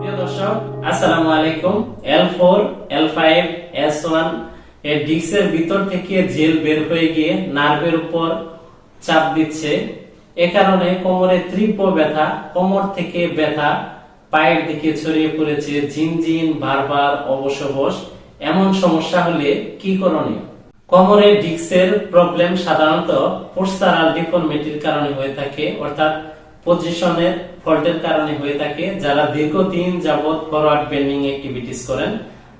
প্রিয় দর্শক, আসসালামু আলাইকুম। L four L five S ওয়ানের ডিস্কের ভিতর থেকে জেল বের হয়ে গিয়ে নার্ভের উপর চাপ দিচ্ছে। এ কারণে কোমরে তীব্র ব্যথা, কোমর থেকে ব্যথা, পায়ের দিকে ছড়িয়ে পড়েছে জিনজিন, বারবার অবসবস এমন সমস্যা হলে কি করণীয়? কোমরে ডিস্কের প্রবলেম সাধারণত পোস্টারাল ডিফর্মিটির কারণে হয়ে থাকে, অর্থাৎ পজিশনের ফল্টের কারণে হয়ে থাকে। যারা দীর্ঘদিন যাবত ফরওয়ার্ড বেন্ডিং অ্যাক্টিভিটিস করেন,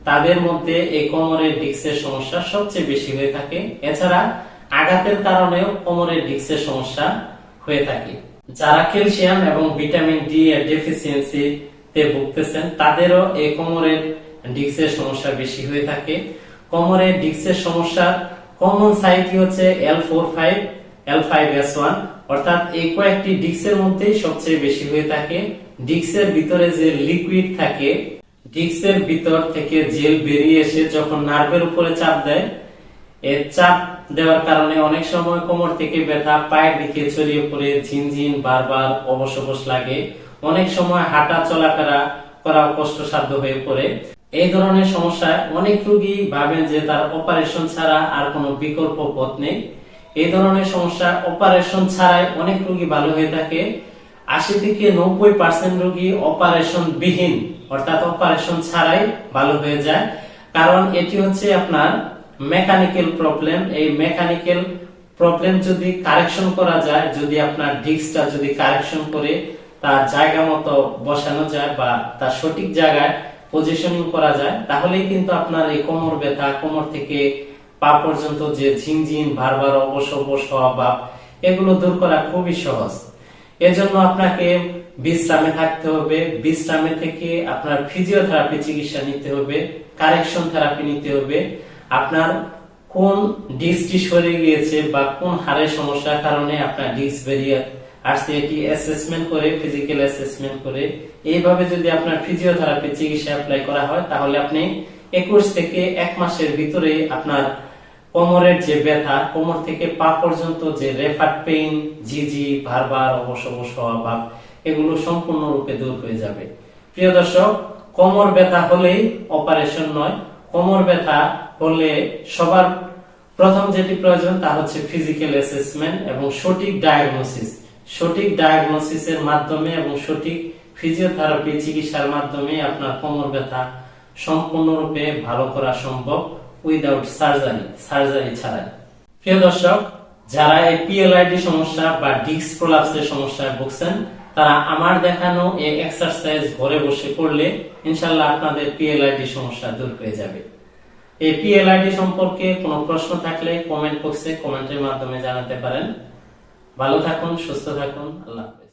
তাদের মধ্যে এই কোমরের ডিস্কের সমস্যা সবচেয়ে বেশি হয়ে থাকে। এছাড়া আঘাতের কারণেও কোমরের ডিস্কের সমস্যা হয়ে থাকে। যারা ক্যালসিয়াম এবং ভিটামিন ডি এর ডেফিসিয়েন্সিতে ভুগতেছেন, তাদেরও এই কোমরের ডিস্কের সমস্যা বেশি হয়ে থাকে। কোমরের ডিস্কের সমস্যার কমন সাইটই হচ্ছে L four five L five S one অর্থাৎ এই কয়েকটি ডিস্কের মধ্যেই সবচেয়ে বেশি হয়ে থাকে। ডিস্কের ভিতরে যে লিকুইড থাকে, ডিস্কের ভিতর থেকে জেল বেরিয়ে এসে যখন নার্ভের উপরে চাপ দেয় এর চাপ দেওয়ার কারণে অনেক সময় কোমর থেকে ব্যথা, পায়ের দিকে ছড়িয়ে পড়ে, ঝিনঝিন, বারবার অবশ অবশ লাগে। অনেক সময় হাঁটা চলাফেরা করা কষ্টসাধ্য হয়ে পড়ে। এই ধরনের সমস্যায় অনেক রোগী ভাবেন যে তার অপারেশন ছাড়া আর কোনো বিকল্প পথ নেই। এই ধরনের সমস্যা অপারেশন ছাড়াই অনেক রোগী ভালো হয়ে থাকে। আশি থেকে নব্বই পার্সেন্ট রোগী অপারেশন বিহীন, অর্থাৎ অপারেশন ছাড়াই ভালো হয়ে যায়। কারণ এটি হচ্ছে আপনার মেকানিক্যাল প্রবলেম এই মেকানিক্যাল প্রবলেম যদি কারেকশন করা যায়, যদি আপনার ডিস্কটা যদি কারেকশন করে, তার জায়গা মতো বসানো যায় বা তার সঠিক জায়গায় পজিশনিং করা যায়, তাহলেই কিন্তু আপনার এই কোমর ব্যথা, কোমর থেকে পা পর্যন্ত যে ঝিনঝিন, বারবার অবশ অবশ হওয়া এগুলো দূর করা খুবই সহজ। এজন্য আপনাকে বিশ্রামে থাকতে হবে। বিশ্রামে থেকে আপনার ফিজিওথেরাপি চিকিৎসা নিতে হবে কারেকশন থেরাপি নিতে হবে। আপনার কোন ডিস্কটি সরে গিয়েছে বা কোন হাড়ের সমস্যার কারণে আপনার ডিস্ক বেরিয়ে আসছে, এটি অ্যাসেসমেন্ট করে ফিজিক্যাল অ্যাসেসমেন্ট করে। এইভাবে যদি আপনার ফিজিওথেরাপি চিকিৎসা অ্যাপ্লাই করা হয়, তাহলে আপনি একুশ থেকে এক মাসের ভিতরে আপনার কোমরের যে ব্যথা, কোমর থেকে পা পর্যন্ত যে রেফার পেইন ঝিঝি বারবার অবশ অবশ হওয়া ভাব এগুলো সম্পূর্ণরূপে দূর হয়ে যাবে। প্রিয় দর্শক, কোমর ব্যথা হলেই অপারেশন নয়। কোমর ব্যথা হলে সবার প্রথম যেটি প্রয়োজন, তা হচ্ছে ফিজিক্যাল অ্যাসেসমেন্ট এবং সঠিক ডায়াগনোসিস। সঠিক ডায়াগনোসিসের মাধ্যমে এবং সঠিক ফিজিওথেরাপি চিকিৎসার মাধ্যমে আপনার কোমর ব্যথা সম্পূর্ণরূপে ভালো করা সম্ভব। উইদাউট সার্জারি সার্জারি ছাড়াই। প্রিয় দর্শক, যারা এই পিএলআইডি সমস্যা বা ডিস্ক প্রলাপসের সমস্যায় ভুগছেন, তারা আমার দেখানো এই এক্সারসাইজ ঘরে বসে করলে ইনশাল্লাহ আপনাদের পিএলআইডি সমস্যা দূর হয়ে যাবে। এই পিএলআইডি সম্পর্কে কোনো প্রশ্ন থাকলে কমেন্ট বক্সে কমেন্টের মাধ্যমে জানাতে পারেন। ভালো থাকুন, সুস্থ থাকুন, আল্লাহ হাফেজ।